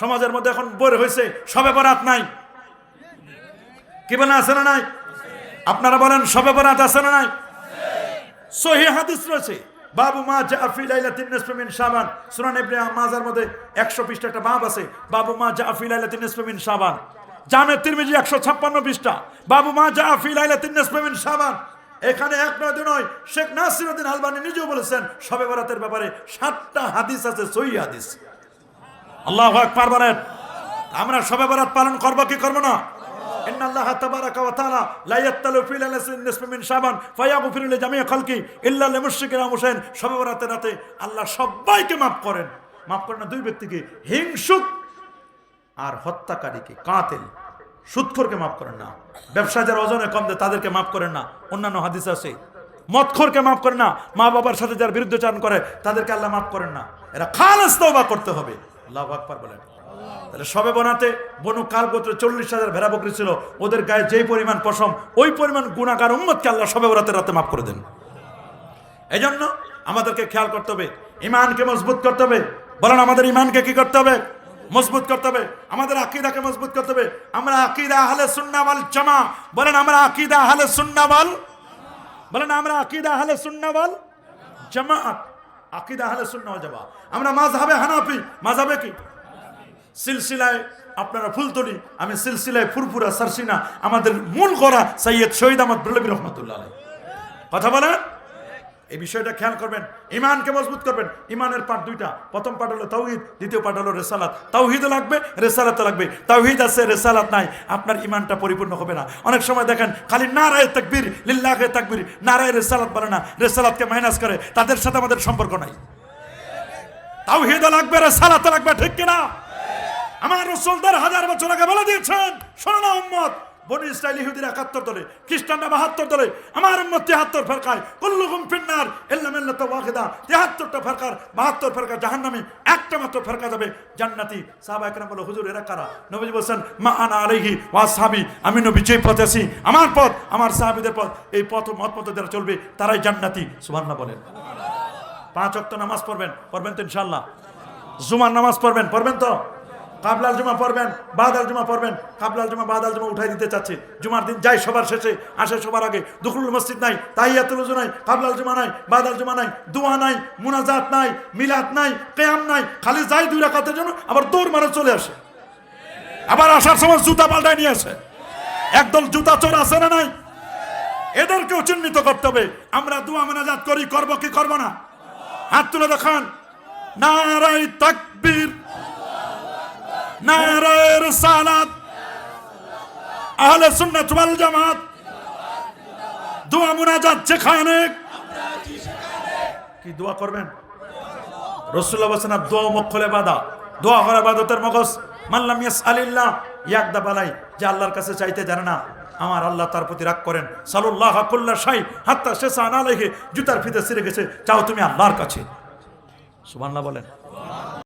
সমাজের মধ্যে এখন হয়েছে, সবে বরাত নাই। কি বলে আছে না নাই? আপনারা বলেন, সবে বরাত আছে না নাই? সহি হাদিস রয়েছে। বাবু মা জাফি লাইলাতিন নিসফি মিন শাবান। সুনান ইবনে মাজার মধ্যে 100 পৃষ্ঠা একটা বাব আছে। বাবু মা জাফি জামে তিরমিজি 156 পৃষ্ঠা। বাবু মা জাফি এখানে এক নয় নয়, শেখ নাসিরউদ্দিন আলবানী নিজেও বলেছেন, সবে বরাতের ব্যাপারে সাতটা হাদিস আছে, সহি হাদিস। আল্লাহ আকবার বলেন আমরা শবে বরাত পালন করবো কি করবো না إن الله تبارك وتعالى لا يطلع في ليلة النصف من شعبان فيغفر لجميع خلقه إلا للمشركين والمشركين শবে বরাতের রাতে আল্লাহ সবাইকে মাফ করেন মাফ করেন না দুই ব্যক্তিকে হিংসুক আর হত্যাকারীকে কাতেল সুৎখোরকে মাফ করেন না ব্যবসা যারা ওজনে কম দেয় তাদেরকে মাফ করেন না অন্যান্য হাদিস আছে মদখোরকে মাফ করেন না মা বাবার সাথে যারা বিরুদ্ধচারণ করে তাদেরকে আল্লাহ মাফ করেন না এরা খালাস তওবা করতে হবে আল্লাহ আকবার বলেন তাহলে সবে বনাতে বনু কাল চল্লিশ হাজার ভেড়া বকরি ছিল, ওদের গায়ে যেই পরিমাণ পশম, ওই পরিমাণ গুণাকার উম্মতকে আল্লাহ সবে বরাতে রাতে মাফ করে দেন। এই জন্য আমাদেরকে খেয়াল করতে হবে ইমানকে মজবুত করতে হবে। বলেন, আমাদের ইমানকে কি করতে হবে? মজবুত করতে হবে। আমাদের আকিদাকে মজবুত করতে হবে। আমরা আকিদা আহলে সুন্নাওয়াল জামা বলেন, আমরা আকিদা আহলে সুন্নাওয়াল বলেন, আমরা আকিদা আহলে সুন্নাওয়াল জামাত আকিদা আহলে সুন্নাওয়াল যাবা আমরা মাযহাবে হানাফি। মাযহাবে কি? সিলসিলায় আপনারা ফুলতলি, আমি সিলসিলায় ফুরফুরা সারসিনা। আমাদের মূল করা সৈয়দ শহীদ আহমদ রহমতুল্লাহ কথা বলেন? এই বিষয়টা খেয়াল করবেন। ইমানকে মজবুত করবেন। ইমানের পাঠ দুইটা। প্রথম পাঠ হলো তাওহিদ, দ্বিতীয় পাঠ হলো রেসালাত। তাওহিদও লাগবে রেসালাতও লাগবে। তাওহিদ আছে, রেসালাত নাই। আপনার ইমানটা পরিপূর্ণ হবে না। অনেক সময় দেখেন, খালি নারায় তাকবীর, লিল্লাহে তাকবীর, নারায় রেসালাত বলে না। রেসালাতকে মাইনাস করে। তাদের সাথে আমাদের সম্পর্ক নাই। তাওহিদও লাগবে রেসালাতও লাগবে, ঠিক কিনা? আমার রসুল হাজার বছর আগে বলে দিয়েছেন, শোনো না উম্মত ইসরায়েল একাত্তর দলে, খ্রিস্টানরা বাহাত্তর দলে, আমার তিয়াত্তর ফেরকায়। ফিন্নার তিয়াত্তরটা ফেরকার, বাহাত্তর জাহান্নামী, একটা মাত্র ফেরকা যাবে জান্নাতি। একরাম বলে, হুজুর, এরা কারা? বলছেন, মা আনা ওয়া সাহাবি আমি নবী যেই পথে আছি, আমার পথ, আমার সাহাবীদের পথ, এই পথ মত পথে যারা চলবে, তারাই জান্নাতি। সুবহানাল্লাহ বলেন। পাঁচ ওয়াক্ত নামাজ পড়বেন পড়বেন তো ইনশাআল্লাহ। জুমার নামাজ পড়বেন পড়বেন তো? কাবলাল জুমা পড়বেন, বাদাল জুমা পড়বেন, কাবলাল জুমা, বাদাল জুমা উঠাই দিতে চাচ্ছে। জুমার দিন যাই সবার শেষে, আসে সবার আগে। দুখরুল মসজিদ নাই, তাহিয়াতুল উজু নাই, কাবলাল জুমা নাই, বাদাল জুমা নাই, দোয়া নাই, মুনাজাত নাই, মিলাদ নাই কেয়াম নাই, খালি যাই দুই রাখাতের জন্য আবার দৌড় মারে চলে আসে। আবার আসার সময় জুতা পাল্টায় নিয়ে আসে। একদল জুতা চোর আছে না নাই? এদেরকেও চিহ্নিত করতে হবে। আমরা দোয়া মোনাজাত করি, করব কি করব না? হাত তুলে দেখান। নারাই তাকবীর। রিসালাত আহলে সুন্নাত ওয়াল জামাত দোয়া মুনাজাত যেখানে কি দোয়া করবেন? রাসূলুল্লাহ বলেছেন দোয়া দোয়া করা বাদতের মগজ। মাল্লাম ইয়াসআলিল্লাহ। ইয়াকদা বালাই, যে আল্লাহর কাছে চাইতে জানে না। আমার আল্লাহ তার প্রতি রাগ করেন। সালুল্লাহ কুল্লা শাই হাত্তা শেষা না লেগে জুতার ফিতে সিরে গেছে। চাও তুমি আল্লাহর কাছে? সুবহানাল্লাহ বলেন।